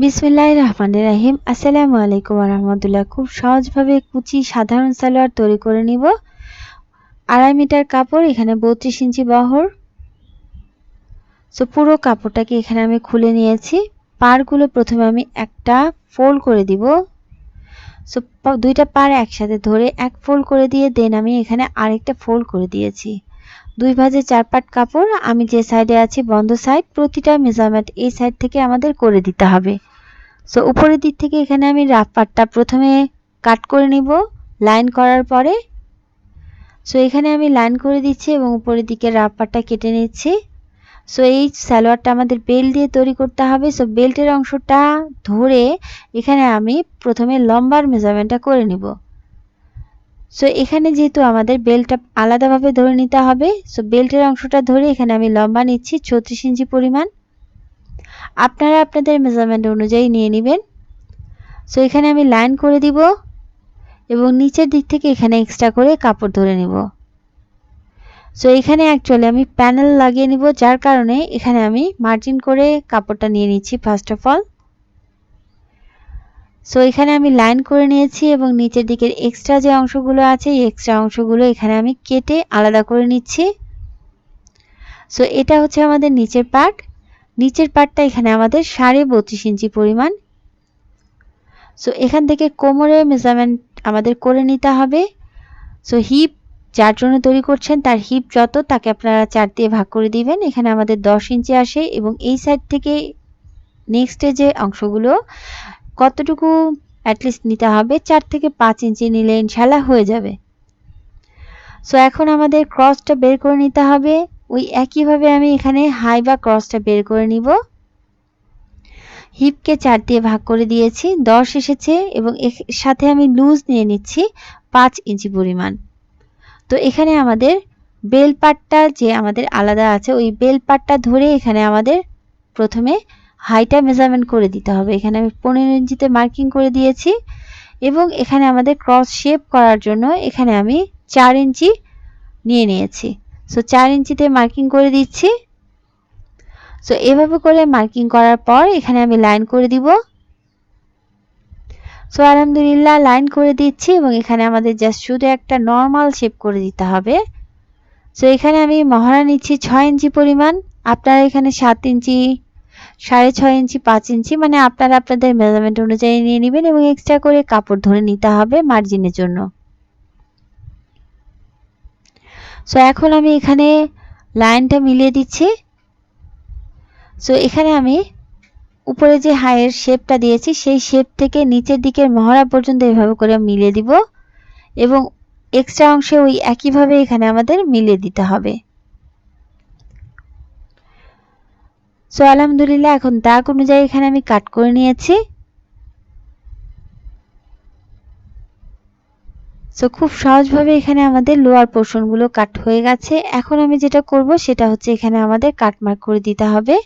বিসমিল্লাহ রহমান রাহিম। আসসালামু আলাইকুম রহমতুল্লাহ খুব সহজভাবে কুচি সাধারণ সালোয়ার তৈরি করে নিব। আড়াই মিটার কাপড়, এখানে বত্রিশ ইঞ্চি বহর। সো পুরো কাপড়টাকে এখানে আমি খুলে নিয়েছি। পারগুলো প্রথমে আমি একটা ফোল্ড করে দিব। সো দুইটা পার একসাথে ধরে এক ফোল্ড করে দিয়ে দেন আমি এখানে আরেকটা ফোল্ড করে দিয়েছি। দুই ভাজে চার পাট কাপড়, আমি যে সাইডে আছি বন্ধ সাইড প্রতিটা মেজারমেন্ট এই সাইড থেকে আমাদের করে দিতে হবে। সো উপরের দিক থেকে এখানে আমি রাফ পাটটা প্রথমে কাট করে নিব লাইন করার পরে। সো এখানে আমি লাইন করে দিচ্ছি এবং উপরের দিকে রাফ পাটটা কেটে নিচ্ছি। সো এই সালোয়ারটা আমাদের বেল্ট দিয়ে তৈরি করতে হবে। সো বেল্টের অংশটা ধরে এখানে আমি প্রথমে লম্বার মেজারমেন্টটা করে নিব। সো এখানে যেহেতু আমাদের বেল্টটা আলাদাভাবে ধরে নিতে হবে সো বেল্টের অংশটা ধরে এখানে আমি লম্বা নিচ্ছি, ছত্রিশ ইঞ্চি পরিমাণ। আপনারা আপনাদের মেজারমেন্ট অনুযায়ী নিয়ে নেবেন। সো এখানে আমি লাইন করে দিব এবং নিচের দিক থেকে এখানে এক্সট্রা করে কাপড় ধরে নেব। সো এখানে অ্যাকচুয়ালি আমি প্যানেল লাগিয়ে নিব, যার কারণে এখানে আমি মার্জিন করে কাপড়টা নিয়ে নিচ্ছি ফার্স্ট অফ অল সো এখানে আমি লাইন করে নিয়েছি এবং নিচের দিকের এক্সট্রা যে অংশগুলো আছে, এই এক্সট্রা অংশগুলো এখানে আমি কেটে আলাদা করে নিচ্ছি। সো এটা হচ্ছে আমাদের নিচের পার্ট নিচের পার্টটা এখানে আমাদের সাড়ে বত্রিশ ইঞ্চি পরিমাণ। সো এখান থেকে কোমরের মেজারমেন্ট আমাদের করে নিতে হবে। সো হিপ যার জন্য তৈরি করছেন, তার হিপ যত, তাকে আপনারা চার দিয়ে ভাগ করে দিবেন। এখানে আমাদের দশ ইঞ্চি আসে এবং এই সাইড থেকে নেক্সটে যে অংশগুলো কতটুকু অ্যাটলিস্ট নিতে হবে? চার থেকে পাঁচ ইঞ্চি নিলে ইনশাল্লাহ হয়ে যাবে। সো এখন আমাদের ক্রসটা বের করে নিতে হবে। ওই একইভাবে আমি এখানে হাই বা ক্রসটা বের করে নিব। হিপকে চার দিয়ে ভাগ করে দিয়েছি। দশ এসেছে এবং এর সাথে আমি লুজ নিয়ে নিচ্ছি পাঁচ ইঞ্চি পরিমাণ। তো এখানে আমাদের বেল পাটটা যে আমাদের আলাদা আছে, ওই বেল পাটটা ধরে এখানে আমাদের প্রথমে হাইটা মেজারমেন্ট করে দিতে হবে। এখানে আমি পনেরো ইঞ্চিতে মার্কিং করে দিয়েছি এবং এখানে আমাদের ক্রস শেপ করার জন্য এখানে আমি চার ইঞ্চি নিয়ে নিয়েছি। সো চার ইঞ্চিতে মার্কিং করে দিচ্ছি। সো এভাবে করে মার্কিং করার পর এখানে আমি লাইন করে দিব। সো আলহামদুলিল্লাহ লাইন করে দিচ্ছি এবং এখানে আমাদের জাস্ট শুধু একটা নর্মাল শেপ করে দিতে হবে। সো এখানে আমি মহড়া নিচ্ছি ছয় ইঞ্চি পরিমাণ। আপনারা এখানে সাত ইঞ্চি সাড়ে ছয় ইঞ্চি, পাঁচ ইঞ্চি মানে আপনারা আপনাদের মেজারমেন্ট অনুযায়ী নিয়ে নেবেন এবং এক্সট্রা করে কাপড় ধরে নিতে হবে মার্জিনের জন্য। সো এখন আমি এখানে লাইনটা মিলিয়ে দিচ্ছি। সো এখানে আমি উপরে যে হাইয়ের শেপটা দিয়েছি, সেই শেপ থেকে নিচের দিকের মহড়া পর্যন্ত এভাবে করে মিলিয়ে দিব এবং এক্সট্রা অংশে ওই একইভাবে এখানে আমাদের মিলিয়ে দিতে হবে। সো আলহামদুলিল্লাহ এখন দাগ অনুযায়ী এখানে আমি কাট করে নিয়েছি। সো খুব সহজভাবে এখানে আমাদের লোয়ার পোর্শনগুলো কাট হয়ে গেছে। এখন আমি যেটা করব, সেটা হচ্ছে এখানে আমাদের কাটমার্ক করে দিতে হবে।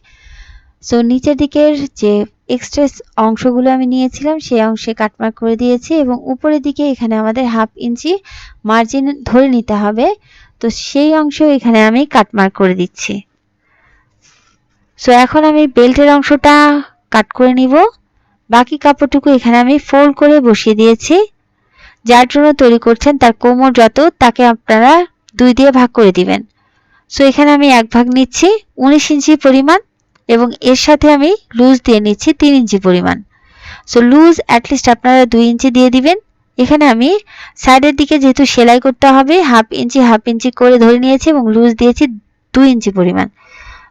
সো নিচের দিকের যে এক্সট্রা অংশগুলো আমি নিয়েছিলাম, সেই অংশে কাটমার্ক করে দিয়েছি এবং উপরের দিকে এখানে আমাদের হাফ ইঞ্চি মার্জিন ধরে নিতে হবে। তো সেই অংশেও এখানে আমি কাটমার্ক করে দিচ্ছি। সো এখন আমি বেল্টের অংশটা কাট করে নিব। বাকি কাপড়টুকু এখানে আমি ফোল্ড করে বসিয়ে দিয়েছি। যার জন্য তৈরি করছেন তার কোমর যত, তাকে আপনারা দুই দিয়ে ভাগ করে দিবেন। সো এখানে আমি এক ভাগ নিচ্ছি, উনিশ ইঞ্চি পরিমাণ এবং এর সাথে আমি লুজ দিয়ে নিচ্ছি তিন ইঞ্চি পরিমাণ। সো লুজ অ্যাটলিস্ট আপনারা দুই ইঞ্চি দিয়ে দিবেন। এখানে আমি সাইডের দিকে যেহেতু সেলাই করতে হবে, হাফ ইঞ্চি হাফ ইঞ্চি করে ধরে নিয়েছি এবং লুজ দিয়েছি দুই ইঞ্চি পরিমাণ।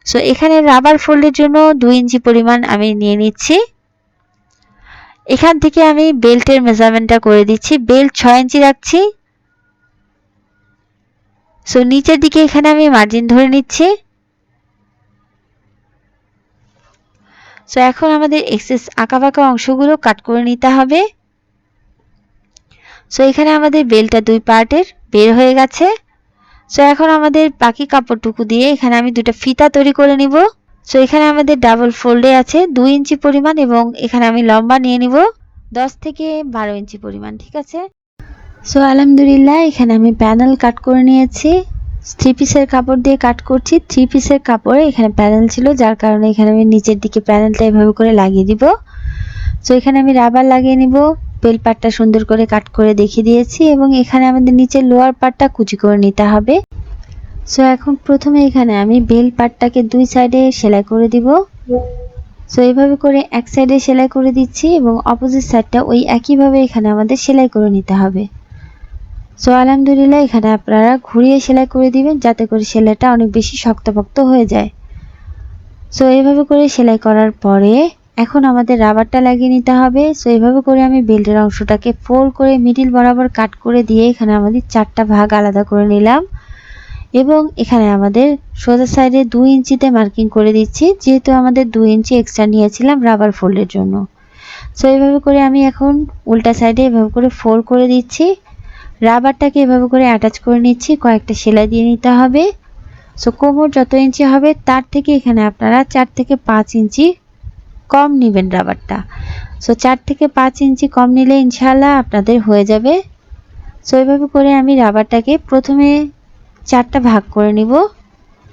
সো এখানে রাবার ফোল্ডের জন্য দুই ইঞ্চি পরিমাণ আমি নিয়ে নিচ্ছি। এখান থেকে আমি বেল্টের মেজারমেন্টটা করে দিচ্ছি। বেল্ট ছয় ইঞ্চি রাখছি। সো নিচের দিকে এখানে আমি মার্জিন ধরে নিচ্ছি। সো এখন আমাদের এক্সেস আঁকা বাঁকা অংশগুলো কাট করে নিতে হবে। সো এখানে আমাদের বেলটা দুই পার্টের বের হয়ে গেছে। সো এখন আমাদের বাকি কাপড়টুকু দিয়ে এখানে আমি দুটো ফিতা তৈরি করে নিব। সো এখানে আমাদের ডাবল ফোল্ডে আছে দুই ইঞ্চি পরিমাণ এবং এখানে আমি লম্বা নিয়ে নিব দশ থেকে বারো ইঞ্চি পরিমাণ, ঠিক আছে? সো আলহামদুলিল্লাহ, এখানে আমি প্যানেল কাট করে নিয়েছি। থ্রি পিসের কাপড় দিয়ে কাট করছি। থ্রি পিসের কাপড়ে এখানে প্যানেল ছিল, যার কারণে এখানে আমি নিচের দিকে প্যানেলটা এভাবে করে লাগিয়ে দিব। সো এখানে আমি রাবার লাগিয়ে নিব। বেল পাটটা সুন্দর করে কাট করে দেখিয়ে দিয়েছি এবং এখানে আমাদের নিচে লোয়ার পাটটা কুচি করে নিতে হবে। সো এখন প্রথমে এখানে আমি বেল পাটটাকে দুই সাইডে সেলাই করে দিব। সো এইভাবে করে এক সাইডে সেলাই করে দিচ্ছি এবং অপোজিট সাইডটা ওই একইভাবে এখানে আমাদের সেলাই করে নিতে হবে। সো আলহামদুলিল্লাহ এখানে আপনারা ঘুরিয়ে সেলাই করে দিবেন যাতে করে সেলাইটা অনেক বেশি শক্তপোক্ত হয়ে যায়। সো এইভাবে করে সেলাই করার পরে এখন আমাদের রাবারটা লাগিয়ে নিতে হবে। সো এইভাবে করে আমি বেল্টের অংশটাকে ফোল্ড করে মিডিল বরাবর কাট করে দিয়ে এখানে আমাদের চারটা ভাগ আলাদা করে নিলাম। এবং এখানে আমাদের সোজা সাইডে দুই ইঞ্চিতে মার্কিং করে দিচ্ছি, যেহেতু আমাদের দুই ইঞ্চি এক্সট্রা নিয়েছিলাম রাবার ফোল্ডের জন্য। সো এইভাবে করে আমি এখন উল্টা সাইডে এভাবে করে ফোল্ড করে দিচ্ছি। রাবারটাকে এভাবে করে অ্যাটাচ করে নিচ্ছি, কয়েকটা সেলাই দিয়ে নিতে হবে। সো কোমর যত ইঞ্চি হবে, তার থেকে এখানে আপনারা চার থেকে পাঁচ ইঞ্চি কম নেবেন রাবারটা। সো চার থেকে পাঁচ ইঞ্চি কম নিলে ইনশাল্লাহ আপনাদের হয়ে যাবে। সো এইভাবে করে আমি রাবারটাকে প্রথমে চারটা ভাগ করে নিব।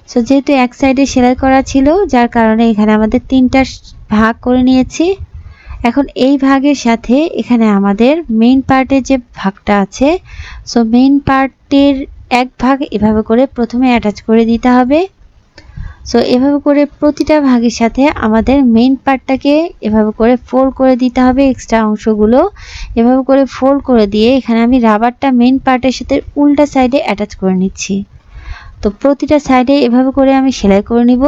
সো যেহেতু এক সাইডে সেলাই করা ছিল, যার কারণে এখানে আমাদের তিনটা ভাগ করে নিয়েছি। এখন এই ভাগের সাথে এখানে আমাদের মেইন পার্টের যে ভাগটা আছে সো মেইন পার্টের এক ভাগ এভাবে করে প্রথমে অ্যাটাচ করে দিতে হবে। সো এভাবে করে প্রতিটা ভাগের সাথে আমাদের মেইন পার্টটাকে এভাবে করে ফোল্ড করে দিতে হবে এক্সট্রা অংশগুলো। এভাবে করে ফোল্ড করে দিয়ে এখানে আমি রাবারটা মেইন পার্টের সাথে উল্টা সাইডে অ্যাটাচ করে নিচ্ছি। তো প্রতিটা সাইডে এভাবে করে আমি সেলাই করে নিব।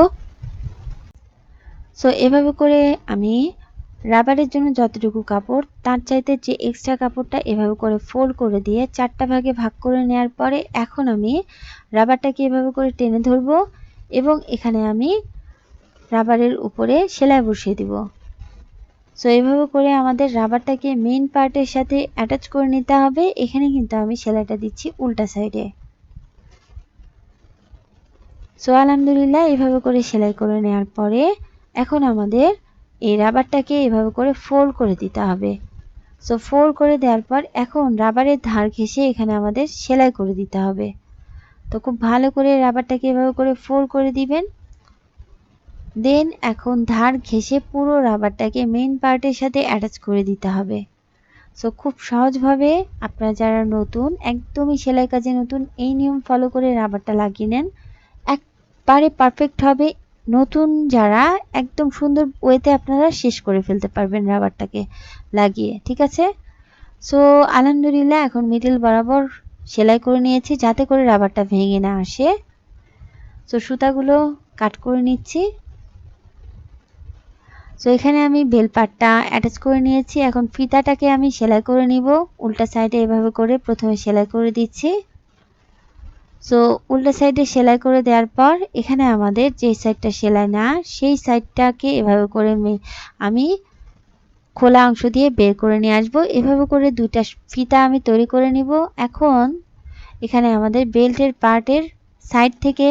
সো এভাবে করে আমি রাবারের জন্য যতটুকু কাপড়, তার চাইতে যে এক্সট্রা কাপড়টা এভাবে করে ফোল্ড করে দিয়ে চারটা ভাগে ভাগ করে নেওয়ার পরে এখন আমি রাবারটাকে এভাবে করে টেনে ধরবো। এবং এখানে আমি রাবারের উপরে সেলাই বসিয়ে দিব। সো এইভাবে করে আমাদের রাবারটাকে মেইন পার্টের সাথে অ্যাটাচ করে নিতে হবে। এখানে কিন্তু আমি সেলাইটা দিচ্ছি উল্টা সাইডে সো আলহামদুলিল্লাহ এইভাবে করে সেলাই করে নেওয়ার পরে এখন আমাদের এই রাবারটাকে এভাবে করে ফোল্ড করে দিতে হবে। সো ফোল্ড করে দেওয়ার পর এখন রাবারের ধার ঘেঁষে এখানে আমাদের সেলাই করে দিতে হবে। তো খুব ভালো করে রাবারটাকে এভাবে করে ফোল্ড করে দিবেন। দেন এখন ধার ঘেঁষে পুরো রাবারটাকে মেন পার্টের সাথে অ্যাটাচ করে দিতে হবে। সো খুব সহজভাবে আপনারা যারা নতুন, একদমই সেলাই কাজে নতুন, এই নিয়ম ফলো করে রাবারটা লাগিয়ে নেন। একবারে পারফেক্ট হবে। নতুন যারা, একদম সুন্দর ওয়েতে আপনারা শেষ করে ফেলতে পারবেন রাবারটাকে লাগিয়ে, ঠিক আছে? সো আলহামদুলিল্লাহ, এখন মিডিল বরাবর সেলাই করে নিয়েছি, যাতে করে রাবারটা ভেঙে না আসে। তো সুতাগুলো কাট করে নিচ্ছি। তো এখানে আমি বেলপাটটা অ্যাটাচ করে নিয়েছি। এখন ফিতাটাকে আমি সেলাই করে নিব। উল্টা সাইডে এভাবে করে প্রথমে সেলাই করে দিচ্ছি। সো উল্টা সাইডে সেলাই করে দেওয়ার পর এখানে আমাদের যে সাইডটা সেলাই না, সেই সাইডটাকে এভাবে করে আমি খোলা অংশ দিয়ে বের করে নিয়ে আসব। এভাবে করে দুইটা ফিতা আমি তৈরি করে নিব। এখন এখানে আমাদের বেল্টের পার্টের সাইড থেকে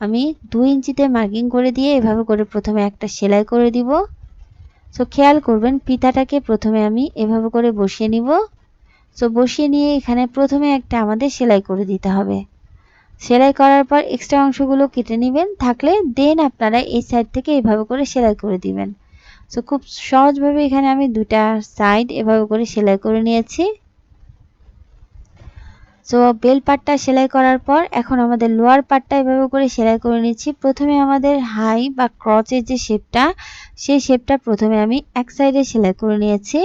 আমি দুই ইঞ্চিতে মার্কিং করে দিয়ে এভাবে করে প্রথমে একটা সেলাই করে দিব। সো খেয়াল করবেন, ফিতাটাকে প্রথমে আমি এভাবে করে বসিয়ে নিব। সো বসিয়ে নিয়ে এখানে প্রথমে একটা আমাদের সেলাই করে দিতে হবে। সেলাই করার পর এক্সট্রা অংশগুলো কেটে নেবেন। থাকলে দেন আপনারা এই সাইড থেকে এভাবে করে সেলাই করে দিবেন। সো খুব সহজভাবে এখানে আমি দুটা সাইড এভাবে করে সেলাই করে নিয়েছি। সো বেল পাটটা সেলাই করার পর এখন আমাদের লোয়ার পাটটা এভাবে করে সেলাই করে নিচ্ছি। প্রথমে আমাদের হাই বা ক্রচের যে শেপটা সেই শেপটা প্রথমে আমি এক সাইডে সেলাই করে নিয়েছি।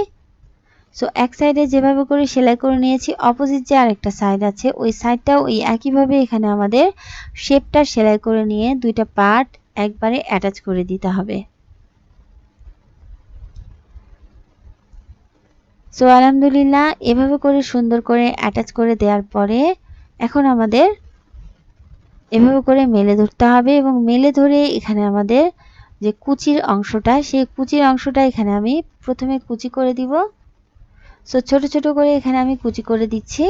সো এক সাইডে যেভাবে করে সেলাই করে নিয়েছি অপোজিট যে আরেকটা সাইড আছে, ওই সাইডটাও ওই একইভাবে এখানে আমাদের শেপটা সেলাই করে নিয়ে দুইটা পার্ট একবারে অ্যাটাচ করে দিতে হবে। সো আলহামদুলিল্লাহ, এভাবে করে সুন্দর করে অ্যাটাচ করে দেওয়ার পরে এখন আমাদের এভাবে করে মেলে ধরতে হবে এবং মেলে ধরে এখানে আমাদের যে কুচির অংশটা, সেই কুচির অংশটা এখানে আমি প্রথমে কুচি করে দিব। সো ছোট ছোট করে এখানে আমি কুচি করে দিচ্ছি।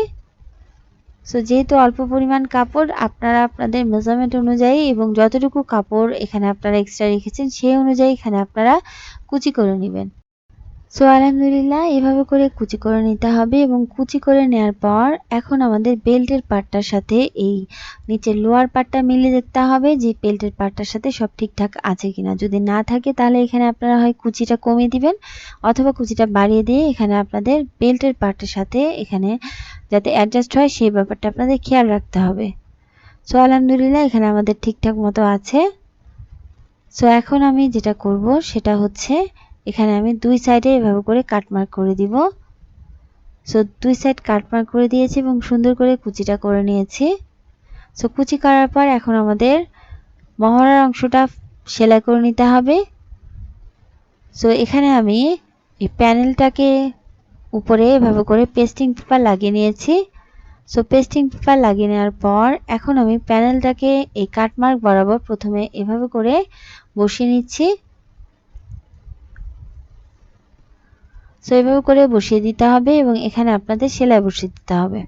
সো যেহেতু অল্প পরিমাণ কাপড়, আপনারা আপনাদের মেজারমেন্ট অনুযায়ী এবং যতটুকু কাপড় এখানে আপনারা এক্সট্রা রেখেছেন, সেই অনুযায়ী এখানে আপনারা কুচি করে নেবেন। সো আলহামদুলিল্লাহ, এভাবে করে কুচি করে নিতে হবে এবং কুচি করে নেওয়ার পর এখন আমাদের বেল্টের পাটটার সাথে এই নিচের লোয়ার পাটটা মিলিয়ে দেখতে হবে যে বেল্টের পাটটার সাথে সব ঠিকঠাক আছে কিনা। যদি না থাকে তাহলে এখানে আপনারা হয় কুচিটা কমিয়ে দিবেন অথবা কুচিটা বাড়িয়ে দিয়ে এখানে আপনাদের বেল্টের পাটটার সাথে এখানে যাতে অ্যাডজাস্ট হয় সেই ব্যাপারটা আপনাদের খেয়াল রাখতে হবে। সো আলহামদুলিল্লাহ, এখানে আমাদের ঠিকঠাক মতো আছে। সো এখন আমি যেটা করব সেটা হচ্ছে এখানে আমি দুই সাইডে এভাবে করে কাটমার্ক করে দিব। সো দুই সাইড কাটমার্ক করে দিয়েছি এবং সুন্দর করে কুচিটা করে নিয়েছি। সো কুচি করার পর এখন আমাদের মহড়ার অংশটা সেলাই করে নিতে হবে। সো এখানে আমি এই প্যানেলটাকে উপরে এভাবে করে পেস্টিং পেপার লাগিয়ে নিয়েছি। সো পেস্টিং পেপার লাগিয়ে নেওয়ার পর এখন আমি প্যানেলটাকে এই কাটমার্ক বরাবর প্রথমে এভাবে করে বসিয়ে নিচ্ছি। সো এভাবে করে বসিয়ে দিতে হবে এবং এখানে আপনাদের সেলাই বসিয়ে দিতে হবে।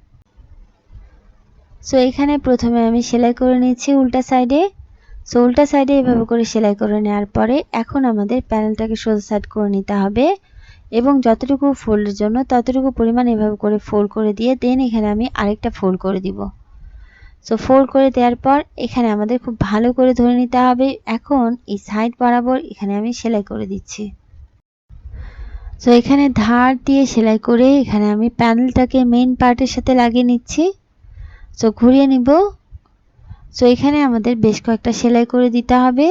সো এখানে প্রথমে আমি সেলাই করে নিচ্ছি উল্টা সাইডে সো উল্টা সাইডে এভাবে করে সেলাই করে নেওয়ার পরে এখন আমাদের প্যানেলটাকে সোজা সাইড করে নিতে হবে এবং যতটুকু ফোল্ডের জন্য ততটুকু পরিমাণ এভাবে করে ফোল্ড করে দিয়ে দেন এখানে আমি আরেকটা ফোল্ড করে দিব। সো ফোল্ড করে দেওয়ার পর এখানে আমাদের খুব ভালো করে ধরে নিতে হবে। এখন এই সাইড বরাবর এখানে আমি সেলাই করে দিচ্ছি। সো এখানে ধার দিয়ে সেলাই করে এখানে আমি প্যানেলটাকে মেন পার্টের সাথে লাগিয়ে নিচ্ছি। সো ঘুরিয়ে নিব। সো এখানে আমাদের বেশ কয়েকটা সেলাই করে দিতে হবে।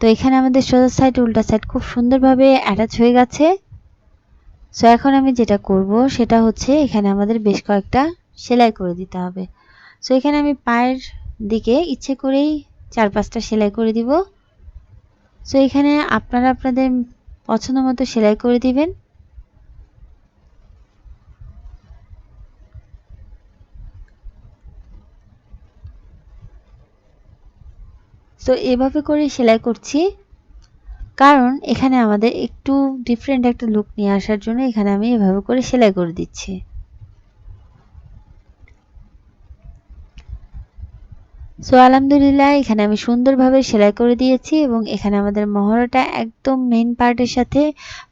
তো, এখানে আমাদের সোজা সাইড উল্টা সাইড খুব সুন্দরভাবে অ্যাটাচ হয়ে গেছে। সো এখন আমি যেটা করব, সেটা হচ্ছে এখানে আমাদের বেশ কয়েকটা সেলাই করে দিতে হবে। সো এখানে আমি পায়ের দিকে ইচ্ছে করেই চার পাঁচটা সেলাই করে দিব। সো এখানে আপনারা আপনাদের পছন্দ মতো সেলাই করে দিবেন। তো এভাবে করে সেলাই করছি। কারণ এখানে আমাদের একটু ডিফারেন্ট একটা লুক নিয়ে আসার জন্য এখানে আমি এভাবে করে সেলাই করে দিচ্ছি। সো আলহামদুলিল্লাহ, এখানে আমি সুন্দরভাবে সেলাই করে দিয়েছি এবং এখানে আমাদের মহড়াটা একদম মেন পার্টের সাথে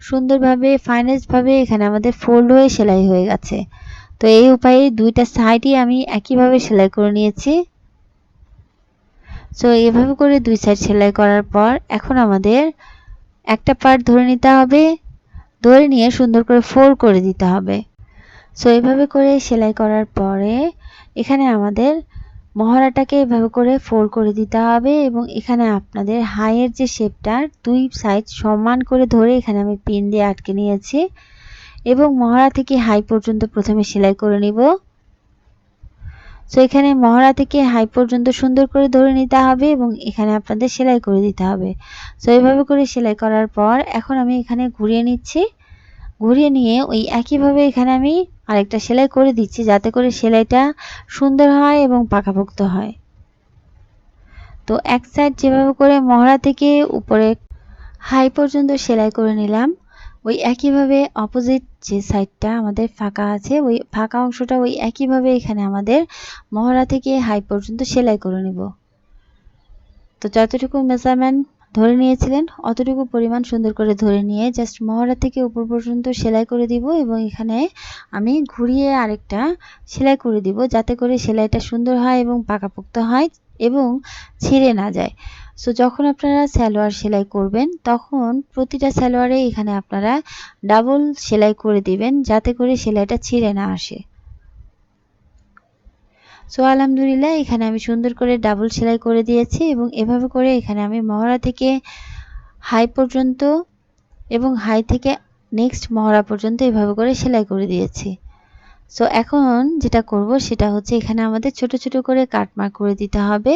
সুন্দরভাবে ফাইনেস্টভাবে এখানে আমাদের ফোল্ড হয়ে সেলাই হয়ে গেছে। তো এই উপায়ে দুইটা সাইডই আমি একইভাবে সেলাই করে নিয়েছি। সো এভাবে করে দুই সাইড সেলাই করার পর এখন আমাদের একটা পার্ট ধরে নিতে হবে, ধরে নিয়ে সুন্দর করে ফোল্ড করে দিতে হবে। সো এভাবে করে সেলাই করার পরে এখানে আমাদের মহড়াটাকে এভাবে করে ফোল্ড করে দিতে হবে এবং এখানে আপনাদের হাইয়ের যে শেপটার দুই সাইড সমান করে ধরে এখানে আমি পিন দিয়ে আটকে নিয়েছি এবং মহড়া থেকে হাই পর্যন্ত প্রথমে সেলাই করে নিব। সো এখানে মহড়া থেকে হাই পর্যন্ত সুন্দর করে ধরে নিতে হবে এবং এখানে আপনাদের সেলাই করে দিতে হবে। সো এইভাবে করে সেলাই করার পর এখন আমি এখানে ঘুরিয়ে নিচ্ছি। ঘুরিয়ে নিয়ে ওই একইভাবে এখানে আমি আরেকটা সেলাই করে দিচ্ছি, যাতে করে সেলাইটা সুন্দর হয় এবং পাকাপোক্ত হয়। তো এক সাইড যেভাবে করে মহড়া থেকে উপরে হাই পর্যন্ত সেলাই করে নিলাম, ওই একইভাবে অপোজিট যে সাইডটা আমাদের ফাঁকা আছে, ওই ফাঁকা অংশটা ওই একইভাবে এখানে আমাদের মহড়া থেকে হাই পর্যন্ত সেলাই করে নিব। তো যতটুকু মেজারমেন্ট ধরে নিয়েছিলেন, অতটুকু পরিমাণ সুন্দর করে ধরে নিয়ে জাস্ট মহড়া থেকে উপর পর্যন্ত সেলাই করে দিব এবং এখানে আমি ঘুরিয়ে আরেকটা সেলাই করে দিব যাতে করে সেলাইটা সুন্দর হয় এবং পাকাপোক্ত হয় এবং ছিঁড়ে না যায়। সো যখন আপনারা সালোয়ার সেলাই করবেন, তখন প্রতিটা সালোয়ারে এখানে আপনারা ডাবল সেলাই করে দিবেন যাতে করে সেলাইটা ছিঁড়ে না আসে। সো আলহামদুলিল্লাহ, এখানে আমি সুন্দর করে ডাবল সেলাই করে দিয়েছি এবং এভাবে করে এখানে আমি মহড়া থেকে হাই পর্যন্ত এবং হাই থেকে নেক্সট মহড়া পর্যন্ত এভাবে করে সেলাই করে দিয়েছি। সো এখন যেটা করব সেটা হচ্ছে এখানে আমাদের ছোট ছোট করে কাটমার করে দিতে হবে।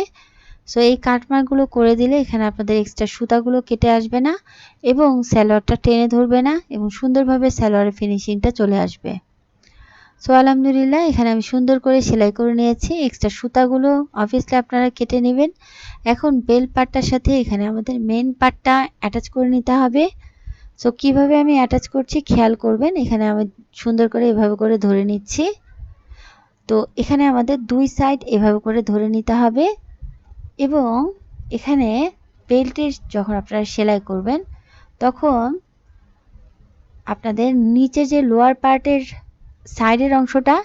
সো এই কাটমারগুলো করে দিলে এখানে আপনাদের এক্সট্রা সুতাগুলো কেটে আসবে না এবং স্যালোয়ারটা টেনে ধরবে না এবং সুন্দরভাবে স্যালোয়ারের ফিনিশিংটা চলে আসবে। সো আলহামদুলিল্লাহ, এখানে আমি সুন্দর করে সেলাই করে নিয়েছি। এক্সট্রা সুতাগুলো অবভিয়াসলি আপনারা কেটে নেবেন। এখন বেল পাটটার সাথে এখানে আমাদের মেন পাটটা অ্যাটাচ করে নিতে হবে। সো কীভাবে আমি অ্যাটাচ করছি খেয়াল করবেন, এখানে আমি সুন্দর করে এভাবে করে ধরে নিচ্ছি। তো, এখানে আমাদের দুই সাইড এভাবে করে ধরে নিতে হবে। এবং এখানে বেল্টের যখন আপনারা সেলাই করবেন, তখন আপনাদের নিচে যে লোয়ার পার্টের সাইডের অংশটা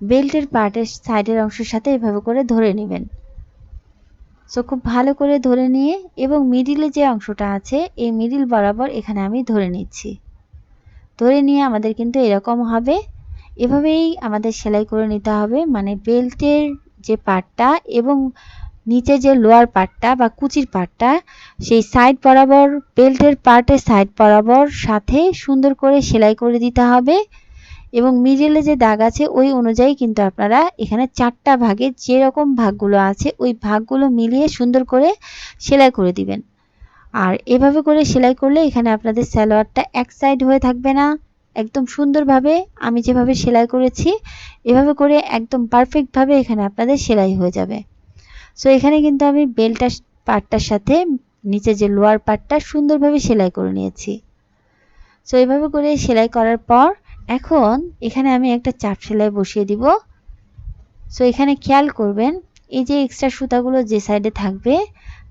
বেল্টের পার্টের সাইডের অংশের সাথে এভাবে করে ধরে নেবেন। সো খুব ভালো করে ধরে নিয়ে এবং মিডিলে যে অংশটা আছে, এই মিডিল বরাবর এখানে আমি ধরে নিচ্ছি। ধরে নিয়ে আমাদের কিন্তু এরকম হবে। এভাবেই আমাদের সেলাই করে নিতে হবে। মানে বেল্টের যে পার্টটা এবং নিচে যে লোয়ার পার্টটা বা কুচির পার্টটা, সেই সাইড বরাবর, বেল্টের পার্টের সাইড বরাবর সাথে সুন্দর করে সেলাই করে দিতে হবে। এবং মিডিলে যে দাগ আছে, ওই অনুযায়ী কিন্তু আপনারা এখানে চারটা ভাগে যেরকম ভাগগুলো আছে, ওই ভাগগুলো মিলিয়ে সুন্দর করে সেলাই করে দিবেন। আর এভাবে করে সেলাই করলে এখানে আপনাদের স্যালোয়ারটা এক সাইড হয়ে থাকবে না, একদম সুন্দরভাবে আমি যেভাবে সেলাই করেছি, এভাবে করে একদম পারফেক্টভাবে এখানে আপনাদের সেলাই হয়ে যাবে। সো এখানে কিন্তু আমি বেলটা পার্টটার সাথে নিচে যে লোয়ার পার্টটা সুন্দরভাবে সেলাই করে নিয়েছি। সো এভাবে করে সেলাই করার পর এখন এখানে আমি একটা চাপ সেলাই বসিয়ে দিব। সো এখানে খেয়াল করবেন, এই যে এক্সট্রা সুতাগুলো যে সাইডে থাকবে,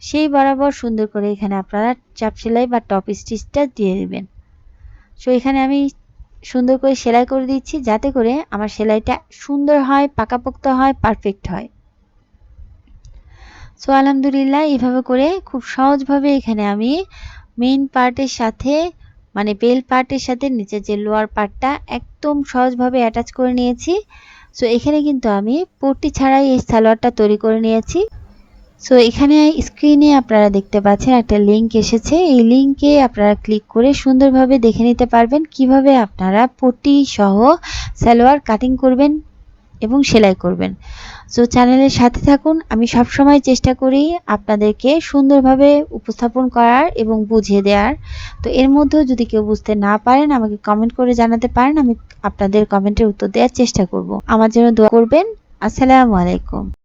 সেই বরাবর সুন্দর করে এখানে আপনারা চাপ সেলাই বা টপ স্টিচটা দিয়ে দেবেন। সো এখানে আমি সুন্দর করে সেলাই করে দিচ্ছি যাতে করে আমার সেলাইটা সুন্দর হয়, পাকাপোক্ত হয় পারফেক্ট হয়। সো আলহামদুলিল্লাহ, এইভাবে করে খুব সহজভাবে এখানে আমি মেইন পার্টের সাথে মানে বেল পার্টের সাথে নিচে যে লোয়ার পার্টটা একদম সহজভাবে অ্যাটাচ করে নিয়েছি। সো এখানে কিন্তু আমি পট্টি ছাড়াই এই সালোয়ারটা তৈরি করে নিয়েছি। সো এখানে স্ক্রিনে আপনারা দেখতে পাচ্ছেন একটা লিংক এসেছে। এই লিংকে আপনারা ক্লিক করে সুন্দরভাবে দেখে নিতে পারবেন কীভাবে আপনারা পট্টি সহ সালোয়ার কাটিং করবেন। এবং সেলাই করবেন। সো চ্যানেলের সাথে থাকুন। আমি সবসময় চেষ্টা করি আপনাদেরকে সুন্দরভাবে উপস্থাপন করার এবং বুঝিয়ে দেওয়ার। তো, এর মধ্যেও যদি কেউ বুঝতে না পারেন, আমাকে কমেন্ট করে জানাতে পারেন। আমি আপনাদের কমেন্টের উত্তর দেওয়ার চেষ্টা করব। আমার জন্য দোয়া করবেন। আসসালামু আলাইকুম।